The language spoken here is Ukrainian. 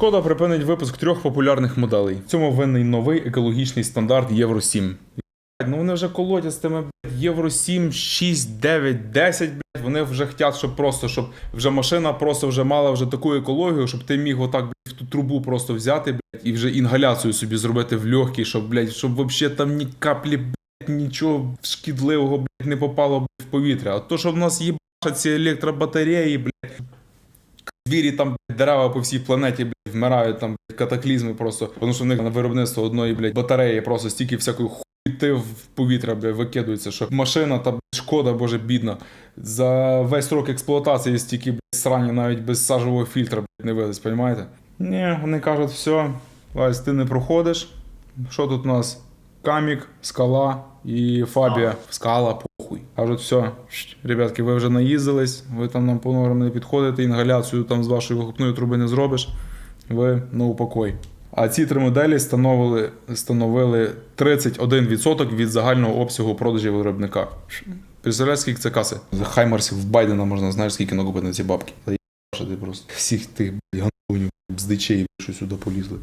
Шкода припинить випуск трьох популярних моделей. В цьому винний новий екологічний стандарт Євро 7. Ну вони вже колотять з тими Євро 7, 6, 9, 10, блядь. Вони вже хотять, щоб просто, щоб вже машина просто вже мала вже таку екологію, щоб ти міг отак блядь, в ту трубу просто взяти, блядь, і вже інгаляцію собі зробити в легкий, щоб, блядь, щоб вообще там ні каплі, блядь, нічого шкідливого, блядь, не попало блядь, в повітря. А то, що в нас є ці електробатареї, блядь, звірі там дерева по всій планеті блядь, вмирають там блядь, катаклізми просто, тому що в них на виробництво одної блядь, батареї просто стільки всякої хуйти в повітря блядь, викидується, що машина та блядь, шкода, боже, бідна. За весь срок експлуатації стільки блядь, срані навіть без сажового фільтра блядь, не вилез, розумієте? Ні, вони кажуть, все, Вась, ти не проходиш. Що тут у нас? Камік, скала і фабія. Скала, похуй. Кажуть, все, ребятки, ви вже наїздились, ви там нам по нормам не підходите, інгаляцію там з вашої вихлопної труби не зробиш. Ви на упокой. А ці три моделі становили, становили 31% від загального обсягу продажів виробника. Представляєш, скільки це каси? За Хаймарсів в Байдена можна, знаєш, скільки накупити на ці бабки. Та ти просто всіх тих гандонів, бздичей, що сюди полізли.